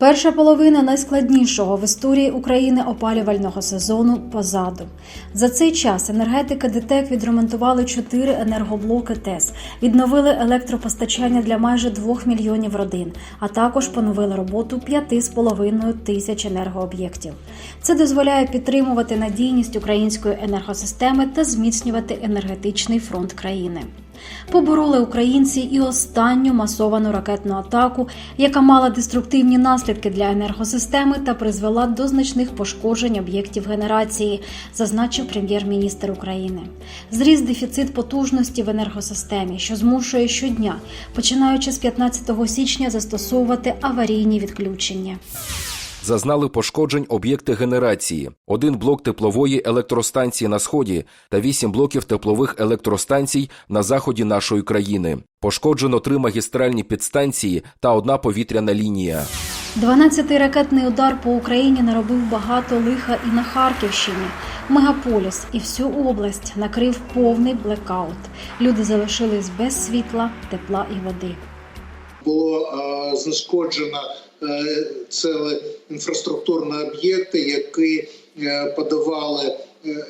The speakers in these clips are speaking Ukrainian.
Перша половина найскладнішого в історії України опалювального сезону позаду. За цей час енергетики ДТЕК відремонтували чотири енергоблоки ТЕС, відновили електропостачання для майже двох мільйонів родин, а також поновили роботу п'яти з половиною тисяч енергооб'єктів. Це дозволяє підтримувати надійність української енергосистеми та зміцнювати енергетичний фронт країни. Побороли українці і останню масовану ракетну атаку, яка мала деструктивні наслідки для енергосистеми та призвела до значних пошкоджень об'єктів генерації, зазначив прем'єр-міністр України. Зріс дефіцит потужності в енергосистемі, що змушує щодня, починаючи з 15 січня, застосовувати аварійні відключення. Зазнали пошкоджень об'єкти генерації, один блок теплової електростанції на сході та вісім блоків теплових електростанцій на заході нашої країни. Пошкоджено три магістральні підстанції та одна повітряна лінія. 12-й ракетний удар по Україні наробив багато лиха і на Харківщині. Мегаполіс і всю область накрив повний блекаут. Люди залишились без світла, тепла і води. Було е, знешкоджено е, цілі інфраструктурні об'єкти, які е, подавали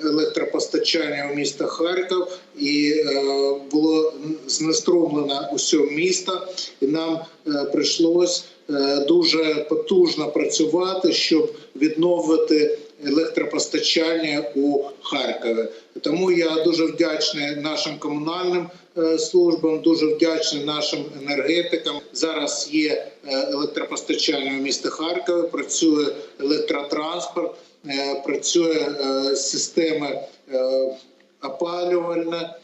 електропостачання у місто Харків, і було знеструмлено усе місто, і нам прийшлось дуже потужно працювати, щоб відновити електропостачання у Харкові. Тому я дуже вдячний нашим комунальним е, службам, дуже вдячний нашим енергетикам. Зараз є е, електропостачання в місті Харкові, працює електротранспорт, е, працює система опалювальна.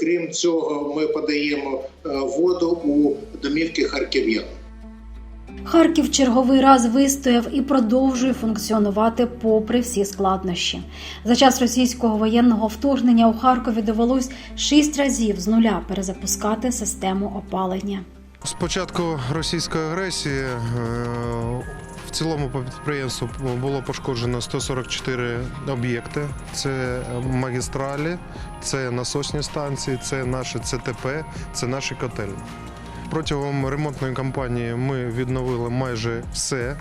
Крім цього, ми подаємо воду у домівки харків'ян. Харків черговий раз вистояв і продовжує функціонувати попри всі складнощі. За час російського воєнного вторгнення у Харкові довелось шість разів з нуля перезапускати систему опалення. З початку російської агресії е, в цілому по підприємству було пошкоджено 144 об'єкти. Це магістралі, це насосні станції, це наші ЦТП, це наші котельні. Протягом ремонтної кампанії ми відновили майже все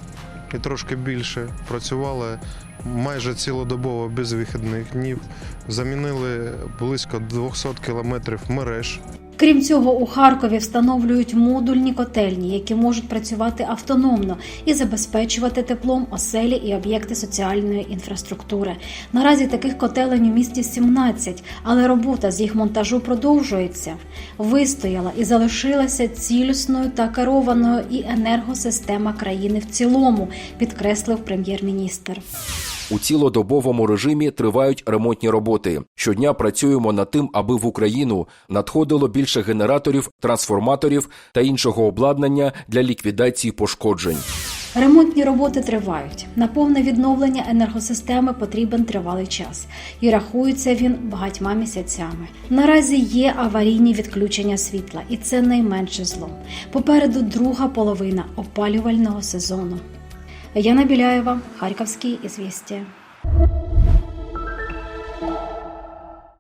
і трошки більше. Працювали майже цілодобово без вихідних днів. Замінили близько 200 кілометрів мереж. Крім цього, у Харкові встановлюють модульні котельні, які можуть працювати автономно і забезпечувати теплом оселі і об'єкти соціальної інфраструктури. Наразі таких котелень у місті 17, але робота з їх монтажу продовжується. Вистояла і залишилася цілісною та керованою і енергосистема країни в цілому, підкреслив прем'єр-міністр. У цілодобовому режимі тривають ремонтні роботи. Щодня працюємо над тим, аби в Україну надходило більше генераторів, трансформаторів та іншого обладнання для ліквідації пошкоджень. Ремонтні роботи тривають. На повне відновлення енергосистеми потрібен тривалий час, і рахується він багатьма місяцями. Наразі є аварійні відключення світла, і це найменше зло. Попереду друга половина опалювального сезону. Яна Беляева, Харьковские ізвістія.